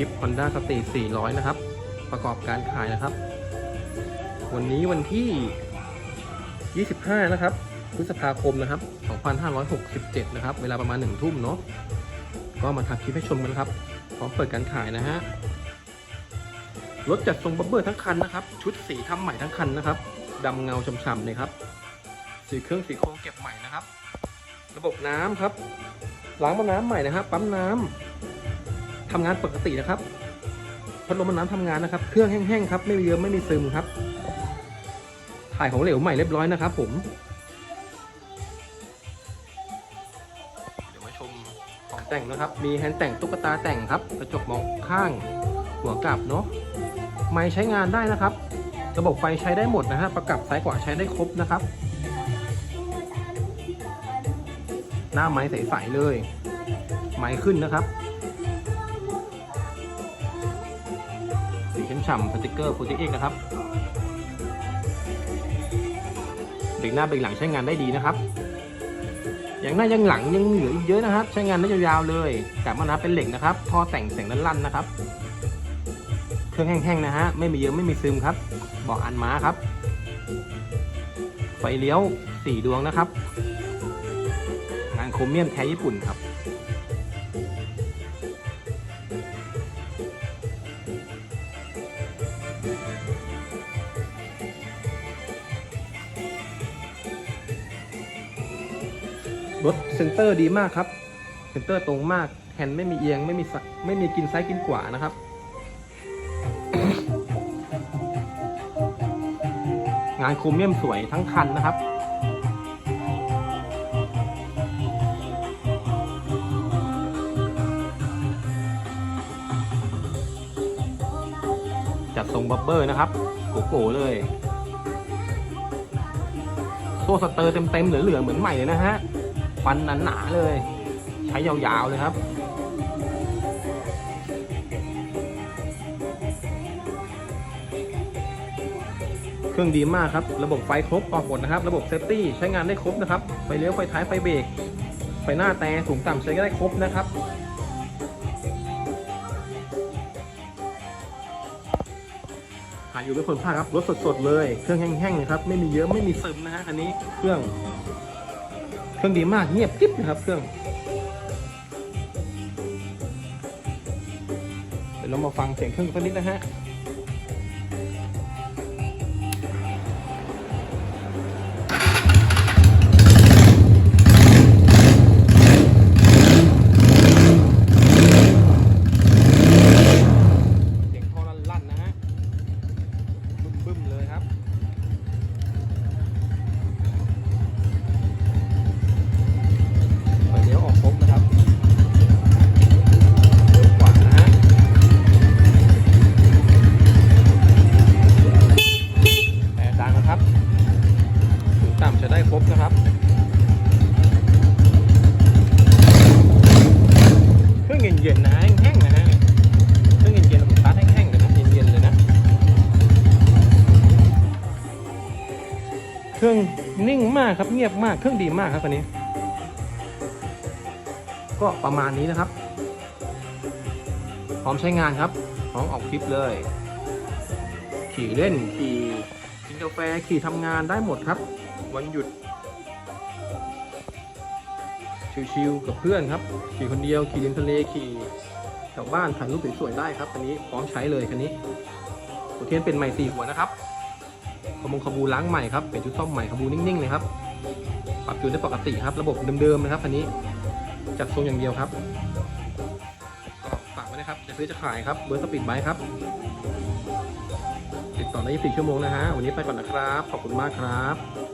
ลิป Honda s t a g e 400 นะครับ ประกอบการขายนะครับ วันนี้วันที่ 25 นะครับ พฤษภาคมนะครับ 2567 นะครับ เวลาประมาณ 1 ทุ่มเนาะ ก็มาทำคลิปให้ชมกันครับ พร้อมเปิดการขายนะฮะ รถจัดทรงบับเบอร์ทั้งคันนะครับ ชุดสีทำใหม่ทั้งคันนะครับ ดำเงาช่ำๆเลยครับ สีเครื่องสีโครงเก็บใหม่นะครับ ระบบน้ำครับ ล้างปั๊มน้ำใหม่นะครับปั๊มน้ำ ทำงานปกตินะครับพัดลมน้ำทำงานนะครับ เครื่องแห้งๆครับ ไม่มีเยิ้มไม่มีซึมครับ ถ่ายของเหลวใหม่เรียบร้อยนะครับผม เดี๋ยวมาชมของแต่งนะครับ มีแฮนด์แต่งตุ๊กตาแต่งครับ กระจกมองข้าง หัวกลับเนาะ ไม้ใช้งานได้นะครับ ระบบไฟใช้ได้หมดนะฮะ ประกับซ้ายขวาใช้ได้ครบนะครับ หน้าไม้ใสๆเลย ไม้ขึ้นนะครับ ฉ่ำสติกเกอร์โปรเจกต์นะครับเบรกหน้าเบรกหลังใช้งานได้ดีนะครับ อย่างหน้ายังหลังยังเหลืออีกเยอะนะครับ ใช้งานได้ยาวๆเลยกับมานะเป็นเหล็กนะครับท่อแต่งเสียงลั่นๆนะครับ เครื่องแห้งๆนะฮะไม่มีเยอะไม่มีซึมครับบอกอันม้าครับ ไฟเลี้ยวสี่ดวงนะครับ งานโครเมียมแท้ญี่ปุ่นครับ รถเซนเตอร์ดีมากครับเซนเตอร์ตรงมากแฮนด์ไม่มีเอียงไม่มีไม่มีกินซ้ายกินขวานะครับ งานโครเมียมสวยทั้งคันนะครับจัดทรงบับเบอร์นะครับโกโก้เลยโซ่สเตอร์เต็มๆเหลือๆเหมือนใหม่เลยนะฮะ ฟันหนาๆเลย ใช้ยาวๆเลยครับเครื่องดีมากครับ ระบบไฟครบออกหมดนะครับ ระบบเซฟตี้ใช้งานได้ครบนะครับ ไฟเลี้ยว ไฟท้าย ไฟเบรก ไฟหน้าแต่สูงต่ำใช้ได้ครบนะครับ หาอยู่เป็นคนภาคครับ รถสดๆเลย เครื่องแห้งๆนะครับ ไม่มีเยอะ ไม่มีซึมนะฮะคันนี้ เครื่อง เครื่องดีมากเงียบกิ๊บนะครับเครื่อง เดี๋ยวเรามาฟังเสียงเครื่องสักนิดนะฮะ เครื่องนิ่งมากครับเงียบมากเครื่องดีมากครับคันนี้ ก็ประมาณนี้นะครับ พร้อมใช้งานครับพร้อมออกคลิปเลย ขี่เล่นขี่กินกาแฟขี่ทำงานได้หมดครับ วันหยุด ชิวๆกับเพื่อนครับ ขี่คนเดียวขี่ริมทะเลขี่แถวบ้านถ่ายรูปสวยๆได้ครับคันนี้พร้อมใช้เลยคันนี้หัวเทียนเป็นใหม่สี่หัวนะครับ ขบงขบูล้างใหม่ครับเปลี่ยนชุดซ่อมใหม่ขบูนิ่งๆเลยครับปรับจูนได้ปกติครับ ระบบเดิมๆนะครับคันนี้จัดทรงอย่างเดียวครับก็ฝากไว้นะครับจะซื้อจะขายครับเบอร์สปีดไบค์ครับติดต่อได้24ชั่วโมงนะฮะวันนี้ไปก่อนนะครับ ขอบคุณมากครับ